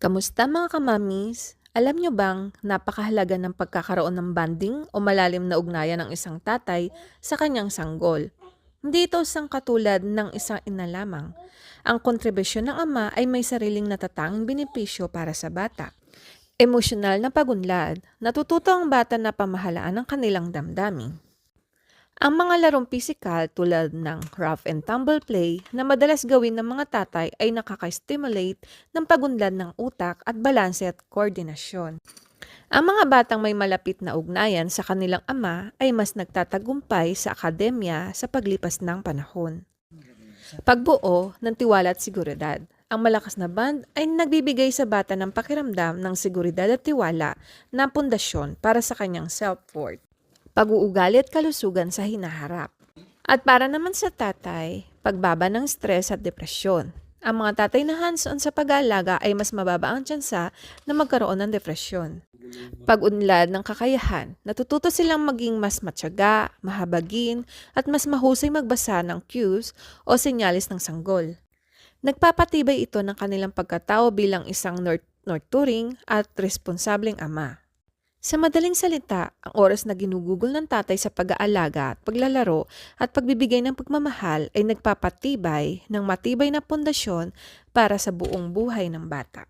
Kamusta mga kamamis? Alam nyo bang napakahalaga ng pagkakaroon ng banding o malalim na ugnayan ng isang tatay sa kanyang sanggol? Hindi ito isang katulad ng isang ina lamang. Ang kontribusyon ng ama ay may sariling natatanging benepisyo para sa bata. Emosyonal na pagunlad, natututo ang bata na pamahalaan ang kanilang damdamin. Ang mga larong pisikal tulad ng rough and tumble play na madalas gawin ng mga tatay ay nakaka-stimulate ng pagunlad ng utak at balanse at koordinasyon. Ang mga batang may malapit na ugnayan sa kanilang ama ay mas nagtatagumpay sa akademya sa paglipas ng panahon. Pagbuo ng tiwala at seguridad. Ang malakas na band ay nagbibigay sa bata ng pakiramdam ng seguridad at tiwala na pundasyon para sa kanyang self-worth pag-uugali at kalusugan sa hinaharap. At para naman sa tatay, pagbaba ng stress at depresyon. Ang mga tatay na hands-on sa pag-aalaga ay mas mababa ang tsansa na magkaroon ng depresyon. Pag-unlad ng kakayahan, natututo silang maging mas matyaga, mahabagin, at mas mahusay magbasa ng cues o senyalis ng sanggol. Nagpapatibay ito ng kanilang pagkatao bilang isang nurt- nurturing at responsableng ama. Sa madaling salita, ang oras na ginugugol ng tatay sa pag-aalaga at paglalaro at pagbibigay ng pagmamahal ay nagpapatibay ng matibay na pundasyon para sa buong buhay ng bata.